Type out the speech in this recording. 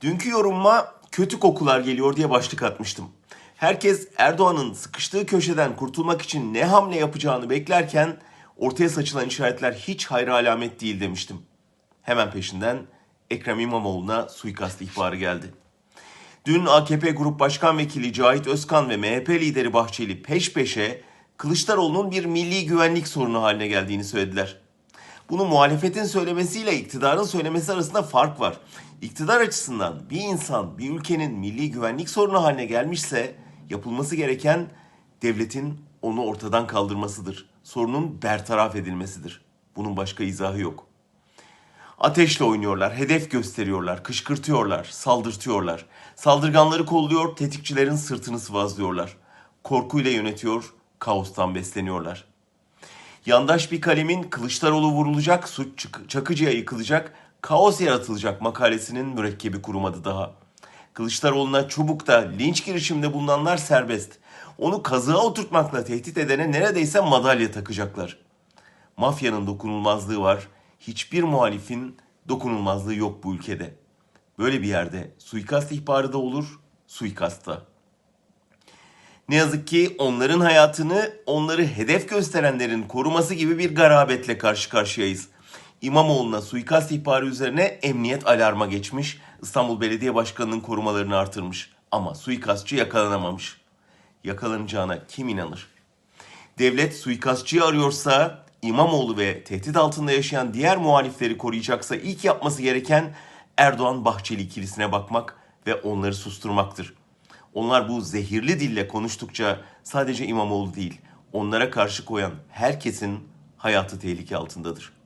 Dünkü yorumuma kötü kokular geliyor diye başlık atmıştım. Herkes Erdoğan'ın sıkıştığı köşeden kurtulmak için ne hamle yapacağını beklerken ortaya saçılan işaretler hiç hayra alamet değil demiştim. Hemen peşinden Ekrem İmamoğlu'na suikast ihbarı geldi. Dün AKP Grup Başkan Vekili Cahit Özkan ve MHP lideri Bahçeli peş peşe Kılıçdaroğlu'nun bir milli güvenlik sorunu haline geldiğini söylediler. Bunu muhalefetin söylemesiyle iktidarın söylemesi arasında fark var. İktidar açısından bir insan bir ülkenin milli güvenlik sorunu haline gelmişse yapılması gereken devletin onu ortadan kaldırmasıdır. Sorunun bertaraf edilmesidir. Bunun başka izahı yok. Ateşle oynuyorlar, hedef gösteriyorlar, kışkırtıyorlar, saldırtıyorlar. Saldırganları kolluyor, tetikçilerin sırtını sıvazlıyorlar. Korkuyla yönetiyor, kaostan besleniyorlar. Yandaş bir kalemin Kılıçdaroğlu vurulacak, suç Çakıcı'ya yıkılacak, kaos yaratılacak makalesinin mürekkebi kurumadı daha. Kılıçdaroğlu'na çubukta linç girişiminde bulunanlar serbest. Onu kazığa oturtmakla tehdit edene neredeyse madalya takacaklar. Mafyanın dokunulmazlığı var. Hiçbir muhalifin dokunulmazlığı yok bu ülkede. Böyle bir yerde suikast ihbarı da olur, suikast da. Ne yazık ki onların hayatını onları hedef gösterenlerin koruması gibi bir garabetle karşı karşıyayız. İmamoğlu'na suikast ihbarı üzerine emniyet alarma geçmiş. İstanbul Belediye Başkanı'nın korumalarını artırmış. Ama suikastçı yakalanamamış. Yakalanacağına kim inanır? Devlet suikastçıyı arıyorsa İmamoğlu ve tehdit altında yaşayan diğer muhalifleri koruyacaksa ilk yapması gereken Erdoğan Bahçeli ikilisine bakmak ve onları susturmaktır. Onlar bu zehirli dille konuştukça sadece İmamoğlu değil, onlara karşı koyan herkesin hayatı tehlike altındadır.